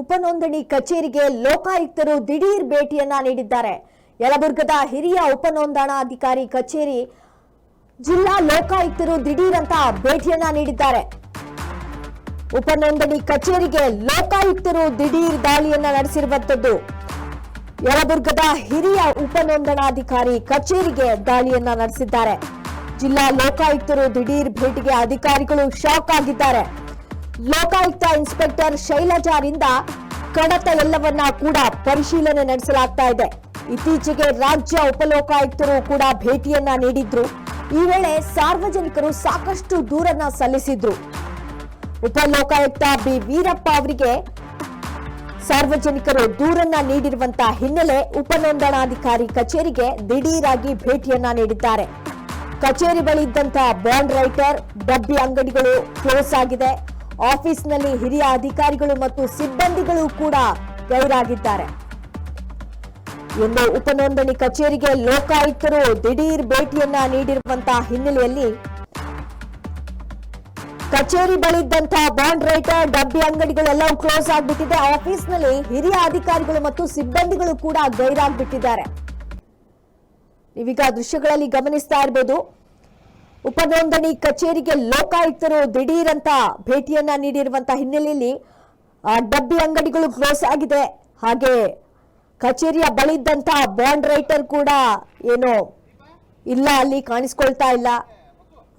ಉಪನೋಂದಣಿ ಕಚೇರಿಗೆ ಲೋಕಾಯುಕ್ತರು ದಿಢೀರ್ ಭೇಟಿಯನ್ನ ನೀಡಿದ್ದಾರೆ. ಯಲಬುರ್ಗದ ಹಿರಿಯ ಉಪನೋಂದಣಾಧಿಕಾರಿ ಕಚೇರಿ ಜಿಲ್ಲಾ ಲೋಕಾಯುಕ್ತರು ದಿಢೀರ್ ಅಂತ ಭೇಟಿಯನ್ನ ನೀಡಿದ್ದಾರೆ. ಉಪನೋಂದಣಿ ಕಚೇರಿಗೆ ಲೋಕಾಯುಕ್ತರು ದಿಢೀರ್ ದಾಳಿಯನ್ನ ನಡೆಸಿರುವಂತದ್ದು. ಯಲಬುರ್ಗದ ಹಿರಿಯ ಉಪನೋಂದಣಾಧಿಕಾರಿ ಕಚೇರಿಗೆ ದಾಳಿಯನ್ನ ನಡೆಸಿದ್ದಾರೆ. ಜಿಲ್ಲಾ ಲೋಕಾಯುಕ್ತರು ದಿಢೀರ್ ಭೇಟಿಗೆ ಅಧಿಕಾರಿಗಳು ಶಾಕ್ ಆಗಿದ್ದಾರೆ. ಲೋಕಾಯುಕ್ತ ಇನ್ಸ್ಪೆಕ್ಟರ್ ಶೈಲಜಾರಿಂದ ಕಡತ ಎಲ್ಲವನ್ನ ಕೂಡ ಪರಿಶೀಲನೆ ನಡೆಸಲಾಗ್ತಾ ಇದೆ. ಇತ್ತೀಚೆಗೆ ರಾಜ್ಯ ಉಪಲೋಕಾಯುಕ್ತರು ಕೂಡ ಭೇಟಿಯನ್ನ ನೀಡಿದ್ರು. ಈ ವೇಳೆ ಸಾರ್ವಜನಿಕರು ಸಾಕಷ್ಟು ದೂರನ್ನ ಸಲ್ಲಿಸಿದ್ರು. ಉಪಲೋಕಾಯುಕ್ತ ಬಿ. ವೀರಪ್ಪ ಅವರಿಗೆ ಸಾರ್ವಜನಿಕರು ದೂರನ್ನ ನೀಡಿರುವಂತಹ ಹಿನ್ನೆಲೆ ಉಪನೋಂದಣಾಧಿಕಾರಿ ಕಚೇರಿಗೆ ದಿಢೀರಾಗಿ ಭೇಟಿಯನ್ನ ನೀಡಿದ್ದಾರೆ. ಕಚೇರಿ ಬಳಿ ಇದ್ದಂತಹ ಬಾಂಡ್ ರೈಟರ್, ಡಬ್ಬಿ ಅಂಗಡಿಗಳು ಕ್ಲೋಸ್ ಆಗಿದೆ. ಆಫೀಸ್ನಲ್ಲಿ ಹಿರಿಯ ಅಧಿಕಾರಿಗಳು ಮತ್ತು ಸಿಬ್ಬಂದಿಗಳು ಕೂಡ ಗೈರಾಗಿದ್ದಾರೆ. ಇನ್ನು ಉಪನೋಂದಣಿ ಕಚೇರಿಗೆ ಲೋಕಾಯುಕ್ತರು ದಿಢೀರ್ ಭೇಟಿಯನ್ನ ನೀಡಿರುವಂತಹ ಹಿನ್ನೆಲೆಯಲ್ಲಿ ಕಚೇರಿ ಬಳಿದ್ದಂತಹ ಬಾಂಡ್ ರೈಟರ್ ಡಬ್ಬಿ ಅಂಗಡಿಗಳೆಲ್ಲವೂ ಕ್ಲೋಸ್ ಆಗ್ಬಿಟ್ಟಿದೆ. ಆಫೀಸ್ನಲ್ಲಿ ಹಿರಿಯ ಅಧಿಕಾರಿಗಳು ಮತ್ತು ಸಿಬ್ಬಂದಿಗಳು ಕೂಡ ಗೈರಾಗ್ಬಿಟ್ಟಿದ್ದಾರೆ. ನೀವೀಗ ದೃಶ್ಯಗಳಲ್ಲಿ ಗಮನಿಸ್ತಾ ಇರಬಹುದು ಉಪನೋಂದಣಿ ಕಚೇರಿಗೆ ಲೋಕಾಯುಕ್ತರು ದಿಢೀರ್ ಅಂತ ಭೇಟಿಯನ್ನ ನೀಡಿರುವಂತಹ ಹಿನ್ನೆಲೆಯಲ್ಲಿ ಡಬ್ಬಿ ಅಂಗಡಿಗಳು ಕ್ಲೋಸ್ ಆಗಿದೆ. ಹಾಗೆ ಕಚೇರಿಯ ಬಳಿ ಇದ್ದಂತಹ ಬಾಂಡ್ ರೈಟರ್ ಕೂಡ ಏನು ಇಲ್ಲ ಅಲ್ಲಿ ಕಾಣಿಸ್ಕೊಳ್ತಾ ಇಲ್ಲ.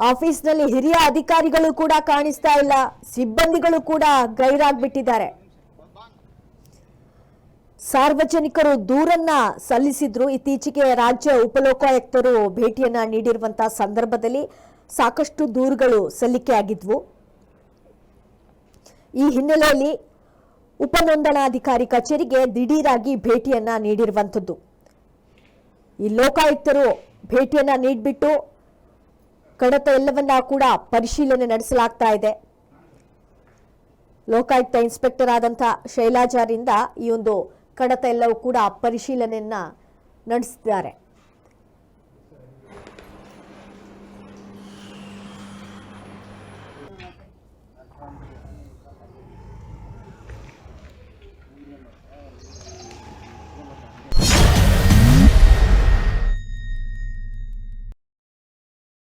ಆಫೀಸ್ನಲ್ಲಿ ಹಿರಿಯ ಅಧಿಕಾರಿಗಳು ಕೂಡ ಕಾಣಿಸ್ತಾ ಇಲ್ಲ. ಸಿಬ್ಬಂದಿಗಳು ಕೂಡ ಗೈರಾಗ್ಬಿಟ್ಟಿದ್ದಾರೆ. ಸಾರ್ವಜನಿಕರು ದೂರನ್ನ ಸಲ್ಲಿಸಿದ್ರು. ಇತ್ತೀಚೆಗೆ ರಾಜ್ಯ ಉಪಲೋಕಾಯುಕ್ತರು ಭೇಟಿಯನ್ನ ನೀಡಿರುವಂತಹ ಸಂದರ್ಭದಲ್ಲಿ ಸಾಕಷ್ಟು ದೂರುಗಳು ಸಲ್ಲಿಕೆಯಾಗಿದ್ವು ಈ ಹಿನ್ನೆಲೆಯಲ್ಲಿ ಉಪನೋಂದಣಾಧಿಕಾರಿ ಕಚೇರಿಗೆ ದಿಢೀರಾಗಿ ಭೇಟಿಯನ್ನ ನೀಡಿರುವಂಥದ್ದು. ಈ ಲೋಕಾಯುಕ್ತರು ಭೇಟಿಯನ್ನ ನೀಡಿಬಿಟ್ಟು ಕಡತ ಎಲ್ಲವನ್ನ ಕೂಡ ಪರಿಶೀಲನೆ ನಡೆಸಲಾಗ್ತಾ ಇದೆ. ಲೋಕಾಯುಕ್ತ ಇನ್ಸ್ಪೆಕ್ಟರ್ ಆದಂತಹ ಶೈಲಾಜಾರಿಂದ ಈ ಒಂದು ಕಡತ ಎಲ್ಲವೂ ಕೂಡ ಪರಿಶೀಲನೆಯನ್ನು ನಡೆಸಿದ್ದಾರೆ.